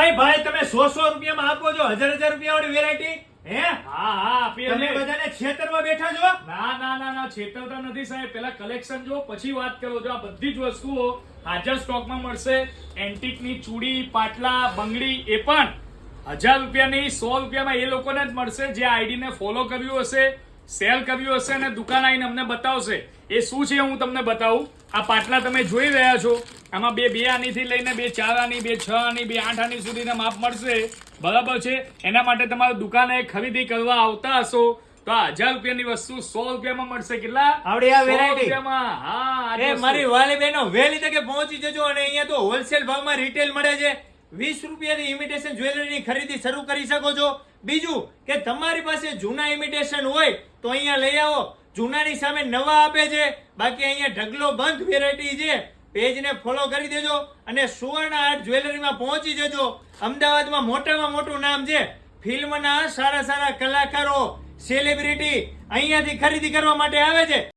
અહીં ભાઈ તમે સો સો રૂપિયામાં આપો છો. હજાર હજાર રૂપિયા વાળી વેરાયટી હે હા હા તમે બધાને છેતરવા બેઠા છો? ના ના ના ના છેતરતા નથી સાહેબ. પેલા કલેક્શન જો પછી વાત કરો જો આ બધી જ વસ્તુઓ હાજર સ્ટોકમાં મળશે. એન્ટિકની ચૂડી પાટલા બંગડી એ પણ હજાર રૂપિયાની સો રૂપિયામાં એ લોકોને જ મળશે જે આઈડીને ફોલો કર્યું હશે સેલ કર્યું હશે અને દુકાન આવીને અમને બતાવશે. એ શું છે હું તમને બતાવું? આ પાટલા તમે જોઈ રહ્યા છો. આમાં બે બે આનીથી લઈને બે ચાર આની બે છ આની બે આઠ આની સુધીના માપ મળશે. બરાબર છે? એના માટે તમારે દુકાને ખરીદી કરવા આવતા હશો. તો આ હજાર રૂપિયાની વસ્તુ સો રૂપિયામાં મળશે. કેટલા? આવડી આ સો હા એ મારી વાલી બહેનો વહેલી તકે પહોંચી જજો અને અહીંયા તો હોલસેલ ભાવમાં રિટેલ મળે છે. વીસ રૂપિયાની ઇમિટેશન જ્વેલરીની ખરીદી શરૂ કરી શકો છો. બીજું કે તમારી પાસે જૂના ઇમિટેશન હોય તો અહીંયા લઈ આવો. જૂનાની સામે નવા આપે છે. બાકી અહીંયા ઢગલો બંધ વેરાયટી છે. પેજને ફોલો કરી દેજો અને સુવર્ણ આર્ટ જ્વેલરીમાં પહોંચી જજો. અમદાવાદમાં મોટામાં મોટું નામ છે ફિલ્મના સારા સારા કલાકારો સેલિબ્રિટી અહીંયાથી ખરીદી કરવા માટે આવે છે.